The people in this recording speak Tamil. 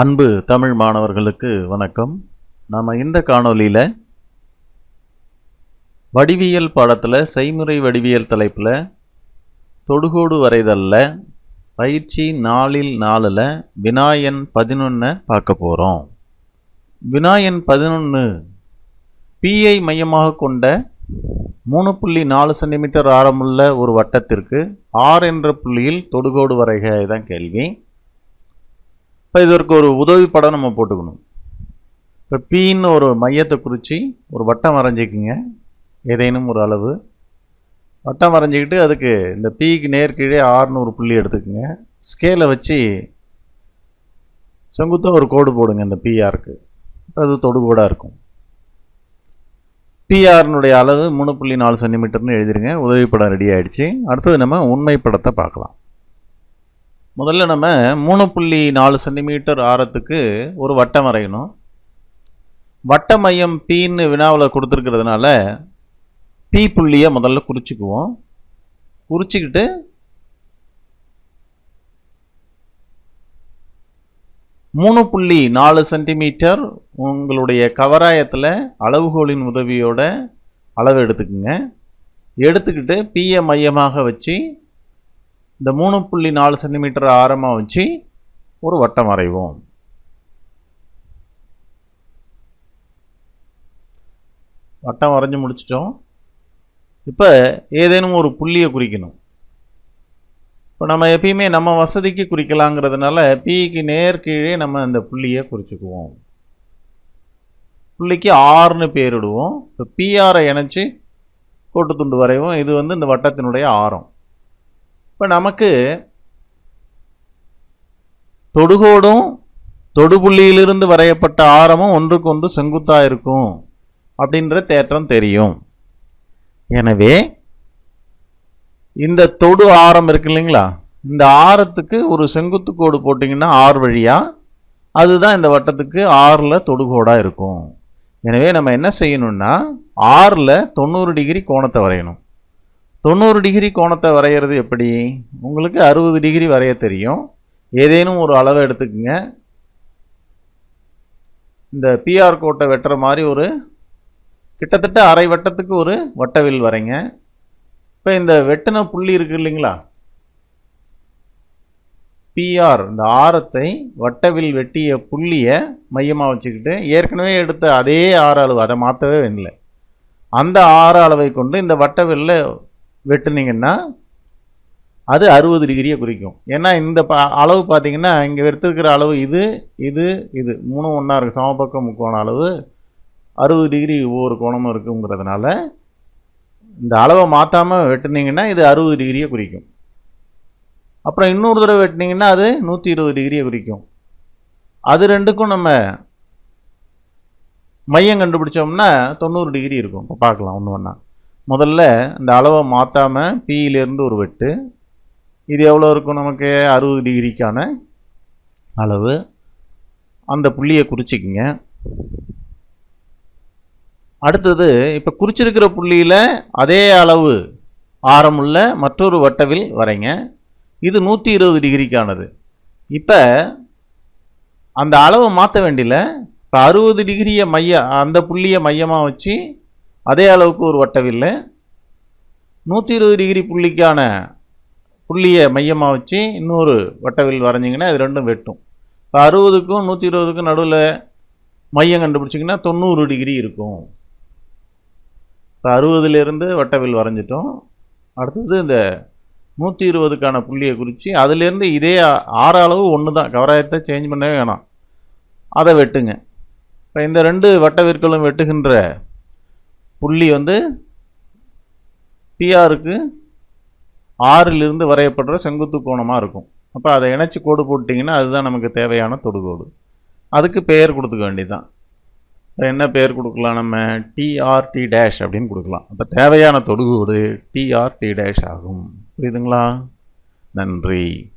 அன்பு தமிழ் மாணவர்களுக்கு வணக்கம். நாம் இந்த காணொலியில் வடிவியல் பாடத்தில் செய்முறை வடிவியல் தலைப்பில் தொடுகோடு வரைதலில் பயிற்சி நாலில் நாலில் வினாயன் பதினொன்று பார்க்க போகிறோம் வினாயன் பதினொன்று பிஐ மையமாக கொண்ட மூணு புள்ளி நாலு சென்டிமீட்டர் ஆரமுள்ள ஒரு வட்டத்திற்கு ஆர் என்ற புள்ளியில் தொடுகோடு வரைக இதான் கேள்வி. இப்போ இதற்கு ஒரு உதவி படம் நம்ம போட்டுக்கணும். இப்போ பின்னு ஒரு மையத்தை குறித்து ஒரு வட்டம் வரைஞ்சிக்கிங்க ஏதேனும் ஒரு அளவு. வட்டம் வரைஞ்சிக்கிட்டு அதுக்கு இந்த பிக்கு நேர்கீழே ஆறுநூறு புள்ளி எடுத்துக்கோங்க. ஸ்கேலை வச்சு செங்குத்தாக ஒரு கோடு போடுங்க இந்த பிஆருக்கு அது தொடுகோடாக இருக்கும். பிஆர்னுடைய அளவு மூணு புள்ளி நாலு சென்டிமீட்டர்னு எழுதிருங்க. உதவி படம் ரெடி ஆகிடுச்சு அடுத்தது நம்ம உண்மை படத்தை பார்க்கலாம். முதல்ல நம்ம மூணு புள்ளி நாலு சென்டிமீட்டர் ஆரத்துக்கு ஒரு வட்டம் வரையணும். வட்ட மையம் பின்னு வினாவில் கொடுத்துருக்கிறதுனால பி புள்ளியை முதல்ல குறிச்சிக்குவோம். குறிச்சிக்கிட்டு மூணு புள்ளி நாலு சென்டிமீட்டர் உங்களுடைய கவராயத்தில் அளவுகோலின் உதவியோட அளவு எடுத்துக்குங்க. எடுத்துக்கிட்டு பியை மையமாக வச்சு இந்த மூணு புள்ளி நாலு சென்டிமீட்டர் ஆரமாக வச்சு ஒரு வட்டம் வரைவோம். வட்டம் வரைஞ்சி முடிச்சிட்டோம். இப்போ ஏதேனும் ஒரு புள்ளியை குறிக்கணும். இப்போ நம்ம எப்பயுமே நம்ம வசதிக்கு குறிக்கலாங்கிறதுனால பிக்கு நேர் கீழே நம்ம இந்த புள்ளியை குறிச்சுக்குவோம். புள்ளிக்கு ஆறுன்னு பேரிடுவோம். இப்போ பிஆரை இணைச்சி கோட்டு துண்டு வரைவோம். இது வந்து இந்த வட்டத்தினுடைய ஆரம். இப்போ நமக்கு தொடுகோடும் தொடுபுள்ளியிலிருந்து வரையப்பட்ட ஆரமும் ஒன்றுக்கொன்று செங்குத்தாக இருக்கும் அப்படின்ற தேற்றம் தெரியும். எனவே இந்த தொடு ஆரம் இருக்கு இல்லைங்களா? இந்த ஆரத்துக்கு ஒரு செங்குத்து கோடு போட்டிங்கன்னா ஆறு வழியாக அதுதான் இந்த வட்டத்துக்கு ஆறில் தொடுகோடாக இருக்கும். எனவே நம்ம என்ன செய்யணும்னா ஆறில் தொண்ணூறு டிகிரி கோணத்தை வரையணும். தொண்ணூறு டிகிரி கோணத்தை வரைகிறது எப்படி? உங்களுக்கு அறுபது டிகிரி வரைய தெரியும். ஏதேனும் ஒரு அளவை எடுத்துக்கோங்க. இந்த பிஆர் கோட்டை வெட்டுற மாதிரி ஒரு கிட்டத்தட்ட அரை வட்டத்துக்கு ஒரு வட்டவில் வரைங்க. இப்போ இந்த வெட்டின புள்ளி இருக்கு இல்லைங்களா? பிஆர் இந்த ஆரத்தை வட்டவில் வெட்டிய புள்ளியை மையமாக வச்சுக்கிட்டு ஏற்கனவே எடுத்த அதே ஆற அளவு அதை மாற்றவே இல்லை அந்த ஆற அளவை கொண்டு இந்த வட்டவில்ல வெட்டுனீங்கன்னா அது அறுபது டிகிரியை குறிக்கும். ஏன்னா இந்த பா அளவு பார்த்தீங்கன்னா இங்கே எடுத்துருக்கிற அளவு இது இது இது. மூணும் ஒன்றா இருக்குது சமபக்க முக்கோண அளவு. அறுபது டிகிரி ஒவ்வொரு கோணமும் இருக்குங்கிறதுனால இந்த அளவை மாற்றாமல் வெட்டுனீங்கன்னா இது அறுபது டிகிரியை குறிக்கும். அப்புறம் இன்னொரு தடவை வெட்டினீங்கன்னா அது நூற்றி இருபது டிகிரியை குறிக்கும். அது ரெண்டுக்கும் நம்ம மையம் கண்டுபிடிச்சோம்னா தொண்ணூறு டிகிரி இருக்கும். இப்போ பார்க்கலாம் ஒன்று ஒன்றா முதல்ல இந்த அளவை மாற்றாமல் பியிலேருந்து ஒரு வெட்டு. இது எவ்வளோ இருக்கும் நமக்கு? அறுபது டிகிரிக்கான அளவு. அந்த புள்ளியை குறிச்சிக்கிங்க. அடுத்தது இப்போ குறிச்சிருக்கிற புள்ளியில் அதே அளவு ஆரமுள்ள மற்றொரு வட்டவில் வரைங்க. இது நூற்றி இருபது டிகிரிக்கானது. இப்போ அந்த அளவை மாற்ற வேண்டியில் இப்போ அறுபது டிகிரியை மைய அந்த புள்ளியை மையமாக வச்சு அதே அளவுக்கு ஒரு வட்டவில்லை. நூற்றி இருபது டிகிரி புள்ளிக்கான புள்ளியை மையமாக வச்சு இன்னொரு வட்டவில் வரைஞ்சிங்கன்னா இது ரெண்டும் வெட்டும். இப்போ அறுபதுக்கும் நூற்றி இருபதுக்கும் நடுவில் மையம் கண்டுபிடிச்சிங்கன்னா தொண்ணூறு டிகிரி இருக்கும். இப்போ அறுபதுலேருந்து வட்டவில் வரைஞ்சிட்டோம். அடுத்தது இந்த நூற்றி இருபதுக்கான புள்ளியை குறித்து அதுலேருந்து இதே ஆறு அளவு ஒன்று தான். கவராயத்தை சேஞ்ச் பண்ணவே வேணாம். அதை வெட்டுங்க. இப்போ இந்த ரெண்டு வட்டவிற்களும் வெட்டுகின்ற புள்ளி வந்து பிஆருக்கு ஆறிலிருந்து வரையப்படுற செங்குத்து கோணமாக இருக்கும். அப்போ அதை இணைச்சி கோடு போட்டிங்கன்னா அதுதான் நமக்கு தேவையான தொடுகோடு. அதுக்கு பெயர் கொடுத்துக்க வேண்டியதுதான். என்ன பெயர் கொடுக்கலாம் நம்ம? டிஆர்டி டேஷ் அப்படின்னு கொடுக்கலாம். அப்போ தேவையான தொடுகோடு டிஆர்டி டேஷ் ஆகும். புரியுதுங்களா? நன்றி.